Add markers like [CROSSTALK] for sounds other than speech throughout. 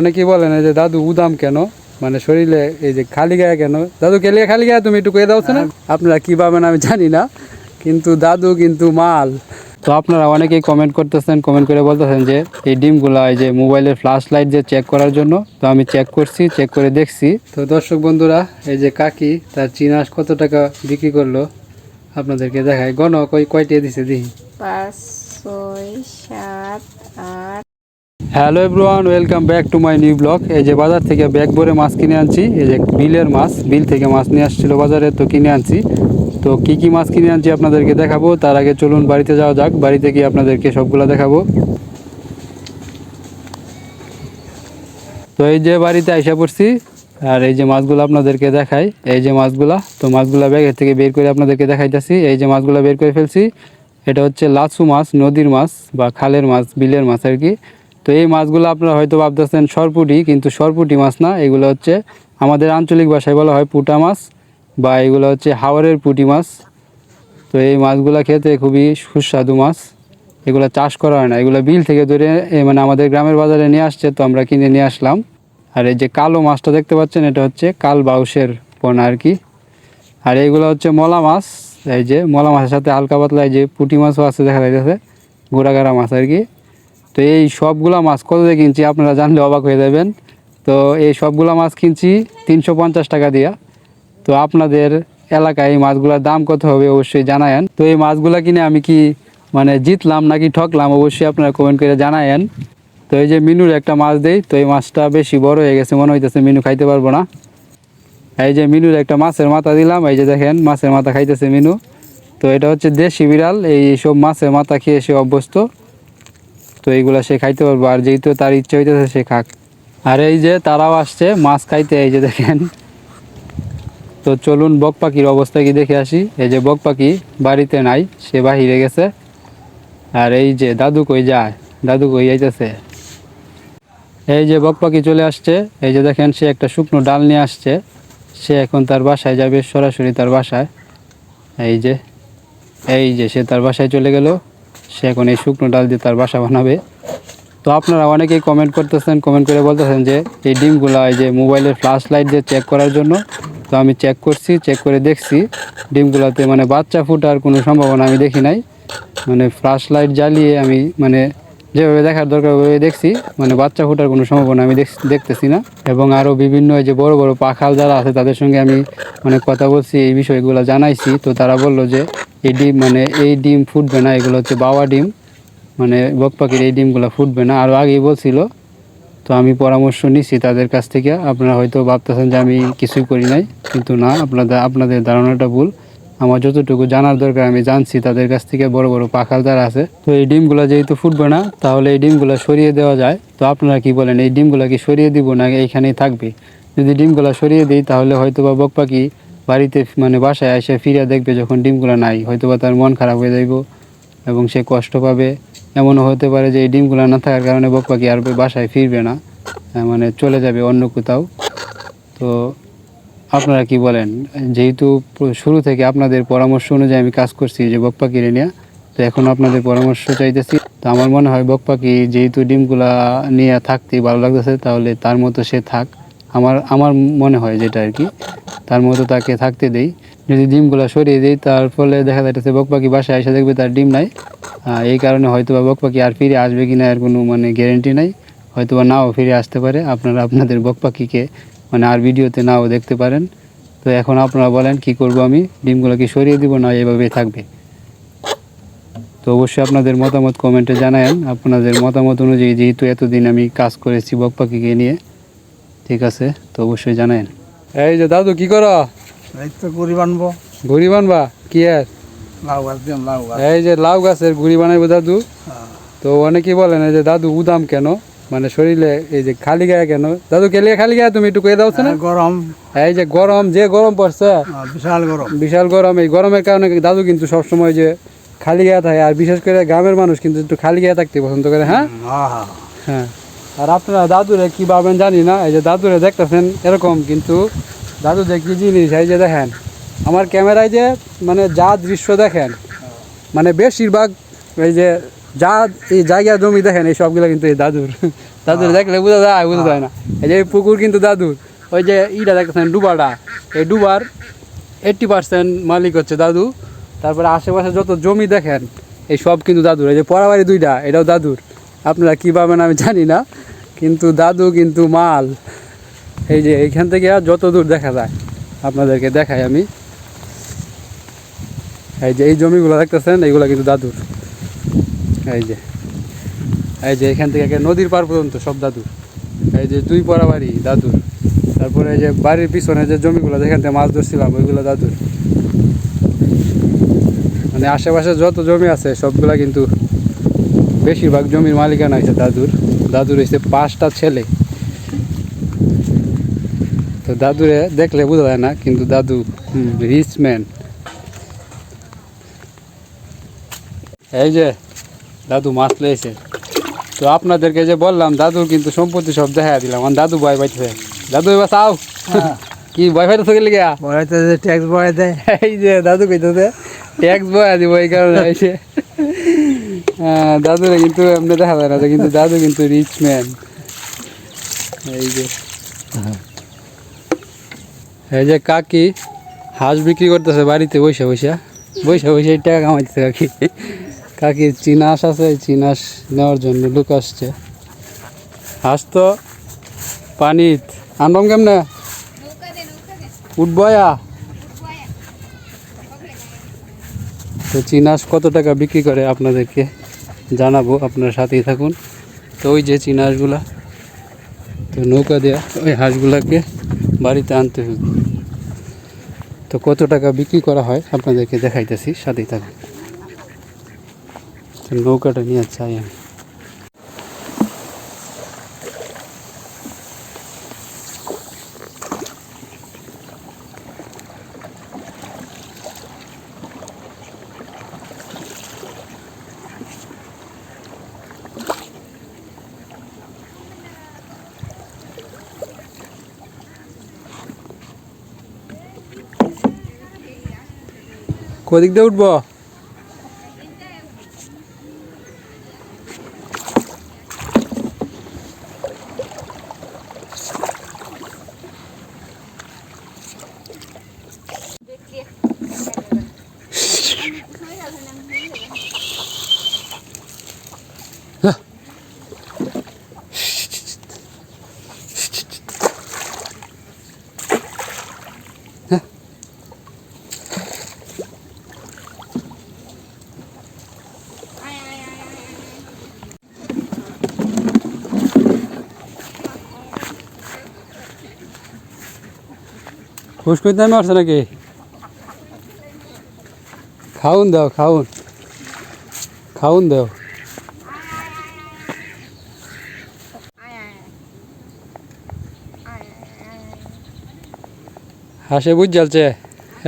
অনেকেই বলেন এই যে দাদু উদাম কেন? মানে শরীরে এই যে খালি গায়ে কেন? দাদু কেলিয়ে খালি গায়ে? তুমি একটু কয়ে দাও না আপনারা কি পাবেন আমি জানি না কিন্তু দাদু কিন্তু মাল। তো আপনারা অনেকেই কমেন্ট করতেছেন কমেন্ট করে বলতেছেন যে এই ডিমগুলো এই যে মোবাইলের ফ্ল্যাশ লাইট যে চেক করার জন্য তো আমি চেক করছি চেক করে দেখছি। তো দর্শক বন্ধুরা এই যে কাকি তার চিনাস কত টাকা বিক্রি করল আপনাদেরকে দেখায় গণ কই কয়টি দিছে দেখি। পাঁচ ছয় সাত আট hello everyone welcome back to my new blog এই যে বাজার থেকে ব্যাগ ভরে মাছ কিনে আনছি, এই যে বিলের মাছ, বিল থেকে মাছ নিয়ে আসছিল বাজারে, তো কিনে আনছি। তো কি কি মাছ কিনে আনছি আপনাদেরকে দেখাবো, তার আগে চলুন বাড়িতে যাওয়া যাক, বাড়িতে গিয়ে আপনাদেরকে সবগুলো দেখাবো। তো এই যে বাড়িতে আইসা পড়ছি, আর এই যে মাছগুলো আপনাদেরকে দেখাই, এই যে মাছগুলা, তো মাছগুলা ব্যাগের থেকে বের করে আপনাদেরকে দেখাইতেছি, এই যে মাছগুলো বের করে ফেলছি, এটা হচ্ছে লাচু মাছ, নদীর মাছ বা খালের মাছ, বিলের মাছ আর কি। তো এই মাছগুলো আপনারা হয়তো ভাবতেছেন সরপুটি, কিন্তু সরপুটি মাছ না, এগুলো হচ্ছে আমাদের আঞ্চলিক ভাষায় বলা হয় পুটা মাছ বা এগুলো হচ্ছে হাওরের পুঁটি মাছ। তো এই মাছগুলো খেতে খুবই সুস্বাদু মাছ। এগুলো চাষ করা হয় না, এগুলো বিল থেকে ধরে মানে আমাদের গ্রামের বাজারে নিয়ে আসছে, তো আমরা কিনে নিয়ে আসলাম। আর এই যে কালো মাছটা দেখতে পাচ্ছেন, এটা হচ্ছে কাল বাউসের পোনা আর কি। আর এইগুলো হচ্ছে মলা মাছ, এই যে মলা মাছের সাথে হালকা পাতলা এই যে পুঁটি মাছও আছে দেখা যাইতেছে, গোড়াগাড়া মাছ আর কি। তো এই সবগুলা মাছ কত দিয়ে কিনছি আপনারা জানলে অবাক হয়ে যাবেন। তো এই সবগুলা মাছ কিনছি তিনশো পঞ্চাশ টাকা দিয়া। তো আপনাদের এলাকায় এই মাছগুলোর দাম কত হবে অবশ্যই জানায়েন। তো এই মাছগুলা কিনে আমি কি মানে জিতলাম নাকি ঠকলাম অবশ্যই আপনারা কমেন্ট করে জানায়েন। তো এই যে মিনুর একটা মাছ দেই, তো এই মাছটা বেশি বড় হয়ে গেছে, মনে হইতেছে মিনু খাইতে পারব না। এই যে মিনুর একটা মাছের মাথা দিলাম, এই যে দেখেন মাছের মাথা খাইতেছে মিনু। তো এটা হচ্ছে দেশি বিড়াল, এই সব মাছের মাথা খেয়ে সে অভ্যস্ত। তো এইগুলা সে খাইতে পারব। আর যেহেতু তার ইচ্ছে হইতেছে, সে খাক। আর এই যে তারাও আসছে, মাছ খাইতে, এই যে দেখেন। তো চলুন, বক পাখির অবস্থা কি দেখে আসি। এই যে বক পাখি বাড়িতে নাই, সে বাহিরে গেছে। আর এই যে দাদু কই যায়? দাদু কই যাইতেছে? এই যে বক পাখি চলে আসছে। এই যে দেখেন, সে একটা শুকনো ডাল নিয়ে আসছে। সে এখন তার বাসায় যাবে, সরাসরি তার বাসায়। এই যে এই যে সে তার বাসায় চলে গেল। সে এখন এই শুকনো ডাল দিয়ে তার বাসা বানাবে। তো আপনারা অনেকেই কমেন্ট করতেছেন কমেন্ট করে বলতেছেন যে এই ডিমগুলো এই যে মোবাইলের ফ্ল্যাশ লাইট দিয়ে চেক করার জন্য। তো আমি চেক করছি চেক করে দেখছি। ডিমগুলোতে মানে বাচ্চা ফুটার কোনো সম্ভাবনা আমি দেখি নাই। মানে ফ্ল্যাশ লাইট জ্বালিয়ে আমি মানে যেভাবে দেখার দরকার ওইভাবে দেখছি। মানে বাচ্চা ফোটার কোনো সম্ভাবনা আমি দেখ- দেখতেছি না। এবং আরও বিভিন্ন যে বড় বড় পাখাল যারা আছে তাদের সঙ্গে আমি মানে কথা বলছি, এই বিষয়গুলো জানাইছি। তো তারা বলল যে এই ডিম মানে এই ডিম ফুটবে না, এগুলো হচ্ছে বাবা ডিম। মানে বক পাখির এই ডিমগুলো ফুটবে না। আরও আগেই বলছিল, তো আমি পরামর্শ নিচ্ছি তাদের কাছ থেকে। আপনারা হয়তো ভাবতেছেন যে আমি কিছুই করি নাই, কিন্তু না, আপনাদের আপনাদের ধারণাটা ভুল। আমার যতটুকু জানার দরকার, আমি জানছি তাদের কাছ থেকে বড় বড় পাখাল যারা আছে। তো এই ডিমগুলো যেহেতু ফুটবে না, তাহলে এই ডিমগুলো সরিয়ে দেওয়া যায়। তো আপনারা কি বলেন, এই ডিমগুলো কি সরিয়ে দিব না, এইখানেই থাকবে? যদি ডিমগুলো সরিয়ে দিই, তাহলে হয়তো বা বক পাখি বাড়িতে মানে বাসায় এসে ফিরে দেখবে যখন ডিমগুলো নাই হয়তো বা তার মন খারাপ হয়ে যাইব এবং সে কষ্ট পাবে। এমনও হতে পারে যে এই ডিমগুলো না থাকার কারণে বক পাখি আর বাসায় ফিরবে না মানে চলে যাবে অন্য কোথাও। তো আপনারা কি বলেন? যেহেতু শুরু থেকে আপনাদের পরামর্শ অনুযায়ী আমি কাজ করছি যে বক পাখি নিয়ে, তো এখন আপনাদের পরামর্শ চাইতেছি। তো আমার মনে হয় বক পাখি যেহেতু ডিমগুলা নিয়ে থাকতেই ভালো লাগতেছে, তাহলে তার মতো সে থাক। আমার আমার মনে হয় যেটা আর কি। তার মতো তাকে থাকতে দেই। যদি ডিমগুলো সরিয়ে দিই, তার ফলে দেখা যাচ্ছে বক পাখি বাসায় এসে দেখবে তার ডিম নাই। এই কারণে হয়তো বা বক পাখি আর ফিরে আসবে কি না এর কোনো মানে গ্যারেন্টি নাই। হয়তো বা নাও ফিরে আসতে পারে। আপনারা আপনাদের বক পাখিকে মানে আর ভিডিওতে নাও দেখতে পারেন। তো এখন আপনারা বলেন, কি করব আমি? ডিমগুলো কি সরিয়ে দিব না এভাবেই থাকবে? তো অবশ্যই আপনাদের মতামত কমেন্টে জানায়েন। আপনাদের মতামত অনুযায়ী যেহেতু এতদিন আমি কাজ করেছি বক পাখিকে নিয়ে ঠিক আছে তো অবশ্যই জানেন এই যে দাদু কি করো? এই তো গুড়ি বানবো। ঘুড়ি বানবা? কি আর লাউ গাছ লাউ গাছ। এই যে লাউ গাছের ঘুড়ি বানাইবো দাদু। তো অনেকেই বলেন এই যে দাদু উদাম কেন? মানে শরীরে এই যে খালি গায়ে কেন? দাদু কেলিয়ে খালি গায়ে তুমি একটু কয়ে দাও না গরম। এই যে গরম যে গরম পড়ছে। আহ, বিশাল গরম। বিশাল গরম এই গরমের কারণে দাদু কিন্তু সবসময় যে খালি গায়ে থাকে। আর বিশেষ করে গ্রামের মানুষ কিন্তু একটু খালি গায়ে থাকতে পছন্দ করে হ্যাঁ? হ্যাঁ হ্যাঁ। হ্যাঁ। আর আপনারা দাদুরে কি ভাবেন জানি না এই যে দাদুরে দেখতেছেন এরকম কিন্তু দাদু যে কি জিনিস এই যে দেখেন আমার ক্যামেরায় যে মানে যা দৃশ্য দেখেন মানে বেশিরভাগ এই যে যা এই জায়গা জমি দেখেন এই সবগুলো কিন্তু এই দাদুর। [LAUGHS] দাদুর দেখলে বোঝা যায় বোঝা যায় না। এই যে এই পুকুর কিন্তু দাদুর। ওই যে ইটা দেখতেছেন ডুবাটা। এই ডুবার এইট্টি পার্সেন্ট মালিক হচ্ছে দাদু। তারপরে আশেপাশে যত জমি দেখেন এই সব কিন্তু দাদুর। এই যে পড়াবাড়ি দুইটা এটাও দাদুর। আপনারা কী পাবেন আমি জানি না, কিন্তু দাদু কিন্তু মাল। এই যে এইখান থেকে আর যত দূর দেখা যায়, আপনাদেরকে দেখাই আমি। এই যে এই জমিগুলো দেখতেছেন, এইগুলো কিন্তু দাদুর। এই যে এই যে এখান থেকে নদীর পার পর্যন্ত সব দাদুর। এই যে দুই পড়া বাড়ি দাদুর। তারপরে এই যে বাড়ির পিছনে যে জমিগুলো, যেখান থেকে মাছ ধরছিলাম, ওইগুলো দাদুর। মানে আশেপাশে যত জমি আছে, সবগুলা কিন্তু বেশিরভাগ জমির মালিকানা হয়েছে দাদুর। দাদুর হয়েছে পাঁচটা ছেলে। তো দাদুরে দেখলে বোঝা যায় না কিন্তু দাদু রিচ ম্যান এই যে দাদু মাছ লেগেছে তো আপনাদেরকে যে বললাম দাদুর কিন্তু সম্পত্তি সব দেখা দিলাম। আমার দাদু ভয় পাইতেছে। দাদু এবার চাও? [LAUGHS] কি ভয় পাইতেছে গেলে গিয়া? ট্যাক্স বড়াই দেয় এই যে দাদু কইতেছে ট্যাক্স বয়া দিব এই কারণে। হ্যাঁ, দাদুরে কিন্তু এমনি দেখা যায় না কিন্তু দাদু কিন্তু রিচ ম্যান এই যে। এই যে কাকি হাঁস বিক্রি করতেছে বাড়িতে, বসে বসে। বসে এই টাকা কামাইতেছে কাকি। কাকির চিনাস আছে চিনাস নেওয়ার জন্য লোক আসছে। হাঁস তো পানিত। আনবাম কেমনে? উঠবয়া। তো চিনাস কত টাকা বিক্রি করে আপনাদেরকে? জানাব, আপনার সাথেই থাকুন। তো ওই যে চিনাসগুলা তো নৌকা দেওয়া ওই হাঁসগুলাকে বাড়িতে আনতে হবে। তো কত টাকা বিক্রি করা হয় আপনাদেরকে দেখাইতেছি, সাথেই থাকুন। তো নৌকাটা নিয়ে চাই আমি। কদিক দিয়ে উঠবো? ফুসকুইত নামে আসছে নাকি? খাউন দাও, খাউন। খাউন দাও। হাসে বুঝ জ্বালছে,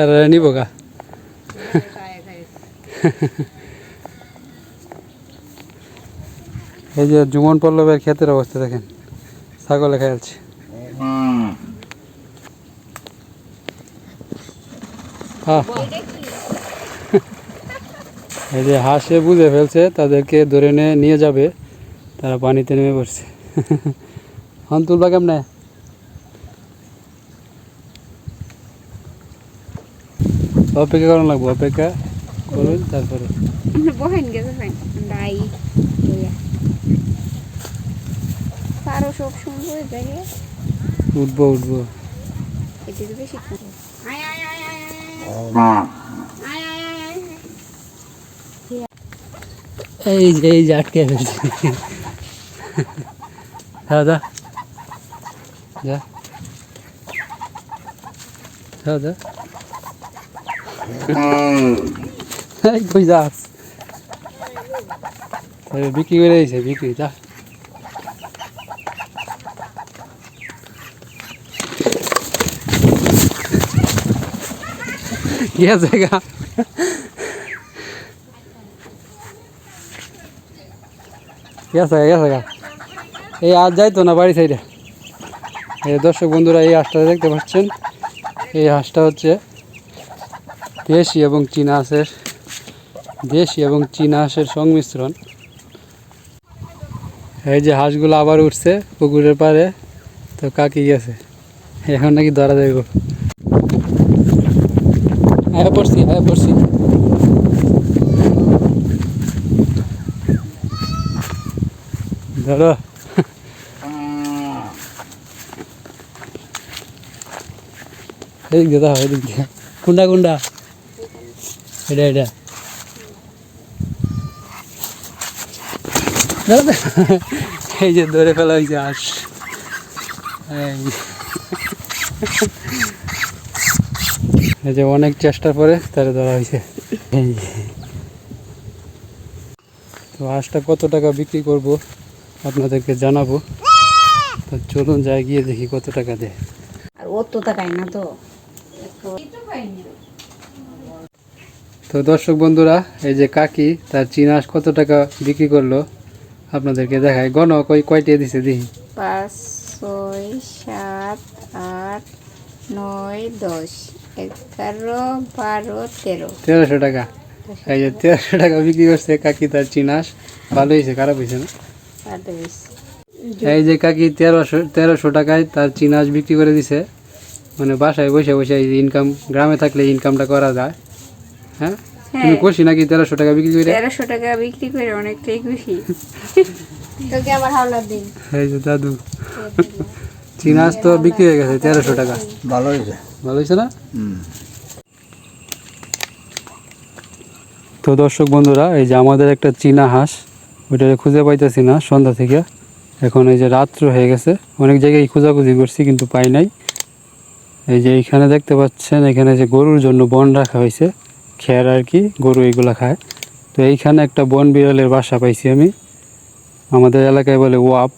এরা নিব গা। এই যে জুমন পল্লবের ক্ষেতের অবস্থা দেখেন, ছাগলে খেয়ালছে [LAUGHS] এই যে হাসে বুঝে ফেলছে তাদেরকে ধরে নিয়ে যাবে। তারা পানিতে নেমে পড়ছে। [LAUGHS] হন তুলবা কেমনে? অপেক্ষা করানো লাগবো অপেক্ষা করুন তারপরে। [LAUGHS] বহেন গেছে সব উঠবো উঠবো। এটি বেশি এই যে এই যে আটকে ফেলছে হ্যাঁ যা যা হ্যাঁ যা এই কই যাস তবে বিক্রি করে দিয়েছে বিক্রি যা গেছে গা গেছে গা গেছে গা এই আজ যাইতো না বাড়ি সাইডে। এই দর্শক বন্ধুরা, এই হাঁসটা দেখতে পাচ্ছেন? এই হাঁসটা হচ্ছে দেশি এবং চীনা হাঁসের, দেশি এবং চীনা হাঁসের সংমিশ্রণ। এই যে হাঁসগুলো আবার উঠছে পুকুরের পাড়ে, তো কাকি গেছে। এখন নাকি ধরা দেব হ্যাঁ পড়ছি হ্যাঁ পড়ছি। ধরো এদিক দিয়ে দাও এদিক দিয়ে কুন্ডা কুন্ডা এটা এটা। এই যে ধরে ফেলা হয়েছে হাঁস এই। এই যে অনেক চেষ্টার পরে তারা ধরা হয়েছে। তো হাঁসটা কত টাকা বিক্রি করব আপনাদেরকে জানাব। তো চলুন যাই গিয়ে দেখি কত টাকা দেয়। আর ও তো তাকাই না তো। তো দর্শক বন্ধুরা এই যে কাকি তার চিনাস কত টাকা বিক্রি করল আপনাদেরকে দেখায় গণ কই কয়টি দিছে দেখি। পাঁচ ছয় সাত আট নয় দশ। এগারো বারো তেরো। তেরোশো টাকা। এই যে তেরোশো টাকা বিক্রি করছে কাকি তার চিনাস। ভালো হয়েছে খারাপ হয়েছে না? এই যে কাকি তেরোশো তেরোশো টাকায় তার চিনাস বিক্রি করে দিছে। মানে বাসায় বসে বসে এই ইনকাম গ্রামে থাকলে ইনকামটা করা যায়। হ্যাঁ? তুমি হ্যাঁ খুশি নাকি তেরোশো টাকা বিক্রি করে? তেরোশো টাকা বিক্রি করে অনেকটাই খুশি। [LAUGHS] তোকে আবার হাওলার দিন। এই যে দাদু। চিনাস তো বিক্রি হয়ে গেছে তেরোশো টাকা। ভালো হয়েছে। ভালো হয়েছে না? তো দর্শক বন্ধুরা এই যে আমাদের একটা চীনা হাঁস ওইটা খুঁজে পাইতেছি না সন্ধ্যা থেকে এখন এই যে রাত্র হয়ে গেছে। অনেক জায়গায় খোঁজাখুঁজি করছি কিন্তু পাই নাই। এই যে এইখানে দেখতে পাচ্ছেন এখানে যে গরুর জন্য বন রাখা হয়েছে খেয়ার আর কি গরু এইগুলা খায়। তো এইখানে একটা বন বিড়ালের বাসা পাইছি আমি। আমাদের এলাকায় বলে ওয়াপ।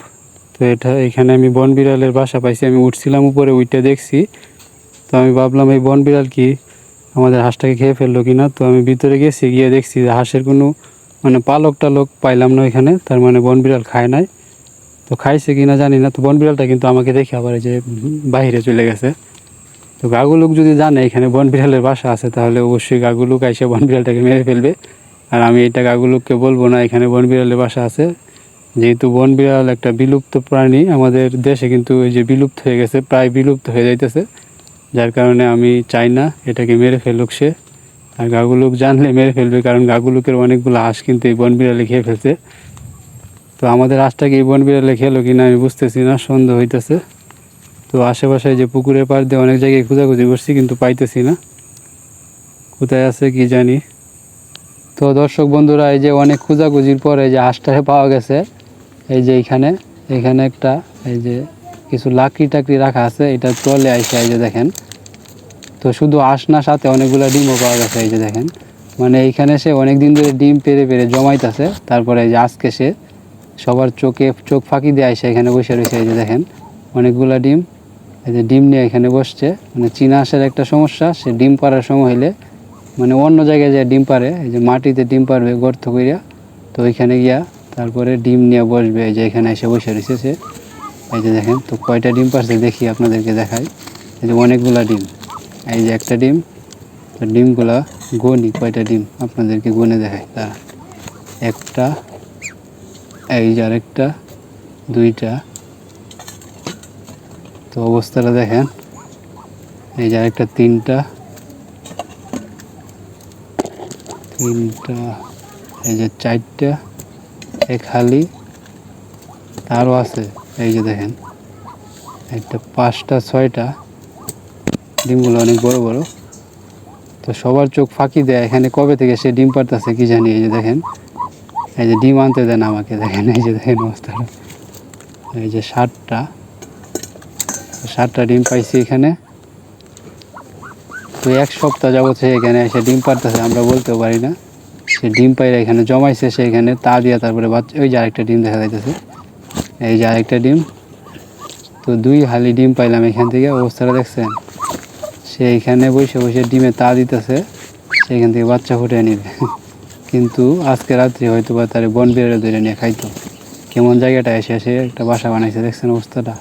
তো এটা এখানে আমি বন বিড়ালের বাসা পাইছি, আমি উঠছিলাম উপরে উইটে দেখছি। তো আমি ভাবলাম, এই বন বিড়াল কি? আমাদের হাঁসটাকে খেয়ে ফেলল কিনা তো আমি ভিতরে গেছি, গিয়ে দেখছি যে হাঁসের কোনো মানে পালক টালক পাইলাম না এখানে তার মানে বন বিড়াল খায় নাই। তো খাইছে কিনা জানি না, তো বন বিড়ালটা কিন্তু আমাকে দেখে আবার যে বাইরে চলে গেছে। তো গাগুলুক যদি জানে এখানে বন বিড়ালের বাসা আছে, তাহলে অবশ্যই গাগুলুক এসে বন বিড়ালটাকে মেরে ফেলবে। আর আমি এটা গাগুলুককে বলব না, এখানে বন বিড়ালের বাসা আছে। যেহেতু বন বিড়াল একটা বিলুপ্ত প্রাণী, আমাদের দেশে কিন্তু এই যে বিলুপ্ত হয়ে গেছে, প্রায় বিলুপ্ত হয়ে যাইতেছে। যার কারণে আমি চাই না এটাকে মেরে ফেলুক সে। আর গাগুলুক জানলে মেরে ফেলবে, কারণ গাগুলুকের অনেকগুলো হাঁস কিন্তু এই বন বিড়ালে খেয়ে ফেলছে। তো আমাদের হাঁসটাকে এই বন বিড়ালে খেলো কিনা আমি বুঝতেছি না, সন্দেহ হইতেছে। তো আশেপাশে যে পুকুরের পাড় দিয়ে অনেক জায়গায় খোঁজাখুঁজি করছি, কিন্তু পাইতেছি না। কোথায় আছে কি জানি। তো দর্শক বন্ধুরা, এই যে অনেক খোঁজাখুঁজির পরে যে হাঁসটাকে পাওয়া গেছে এই যে এইখানে এখানে একটা, এই যে কিছু লাকড়ি টাকড়ি রাখা আছে, এটা তলে আইসে, এই যে দেখেন। তো শুধু আঁশ না সাথে অনেকগুলো ডিমও পাওয়া গেছে, এই যে দেখেন। মানে এইখানে সে অনেক দিন ধরে ডিম পেরে পেরে জমাইতেছে, তারপরে এই যে আজকে সে সবার চোখে চোখ ফাঁকি দিয়ে আইসে, এখানে বসে রয়েছে, এই যে দেখেন। অনেকগুলা ডিম, এই যে ডিম নিয়ে এখানে বসছে। মানে চীনা হাঁসের একটা সমস্যা, সে ডিম পাড়ার সময় হইলে মানে অন্য জায়গায় যে ডিম পারে এই যে মাটিতে ডিম পারবে গর্ত করিয়া তো ওইখানে গিয়া তারপরে ডিম নিয়ে বসবে, এই যে এখানে এসে বসে রয়েছে সে। এই যে দেখেন, তো কয়টা ডিম পারছে দেখি আপনাদেরকে দেখাই। এই যে অনেকগুলা ডিম। এই যে একটা ডিম, তো ডিমগুলা গনি, কয়টা ডিম আপনাদেরকে গনে দেখাই। তারা একটা, এই যে আরেকটা, দুইটা। তো অবস্থাটা দেখেন, এই যে আরেকটা, তিনটা। তিনটা, এই যে চারটা। এই খালি আরও আছে, এই যে দেখেন, একটা পাঁচটা, ছয়টা, ডিমগুলো অনেক বড় বড়। তো সবার চোখ ফাঁকি দেয়, এখানে কবে থেকে সে ডিম পারতেছে কি জানি, এই যে দেখেন, এই যে ডিম আনতে দেন আমাকে, দেখেন, এই যে দেখেন অবস্থাটা। এই যে ষাটটা ষাটটা ডিম পাইছি এখানে। তো এক সপ্তাহ যাবত এখানে এসে ডিম পারতেছে আমরা বলতেও পারি না। সে ডিম পাইরা এখানে জমাইছে সে এখানে তা দিয়া তারপরে বাচ্চা ওই যে আরেকটা ডিম দেখা যাইতেছে। এই যে আরেকটা ডিম। তো দুই হালি ডিম পাইলাম এখান থেকে, অবস্থাটা দেখছেন? সে এখানে বসে বসে ডিমে তা দিতেছে সেখান থেকে বাচ্চা ফুটে নিবে। [LAUGHS] কিন্তু আজকে রাত্রি হয়তো বা তার বন বিড়ালে ধরে নিয়ে খাইতো। কেমন জায়গাটা এসে এসে একটা বাসা বানাইছে, দেখছেন অবস্থাটা?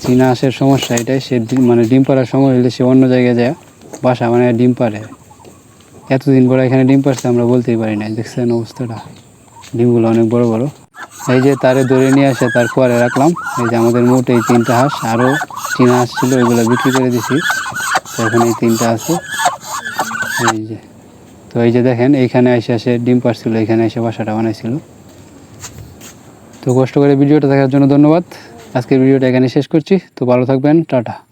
চীনা হাঁসের সমস্যা এটাই, সে মানে ডিম পাড়ার সময় হলে সে অন্য জায়গায় যায়, বাসা বানায় ডিম পারে এতদিন পরে এখানে ডিম পারছে আমরা বলতেই পারি না দেখছেন অবস্থাটা? ডিমগুলো অনেক বড় বড়। এই যে তারে ধরে নিয়ে আসে, তার পরে রাখলাম। এই যে আমাদের মোট এই তিনটা হাঁস আরও চীনা হাঁস ছিল, ওইগুলো বিক্রি করে দিছি। তো এখন এই তিনটা আছে। এই যে। তো এই যে দেখেন, এইখানে এসে এসে ডিম পারছিল এখানে এসে বাসাটা বানাইছিল। তো কষ্ট করে ভিডিওটা দেখার জন্য ধন্যবাদ। আজকের ভিডিওটা এখানে শেষ করছি। তো ভালো থাকবেন, টাটা।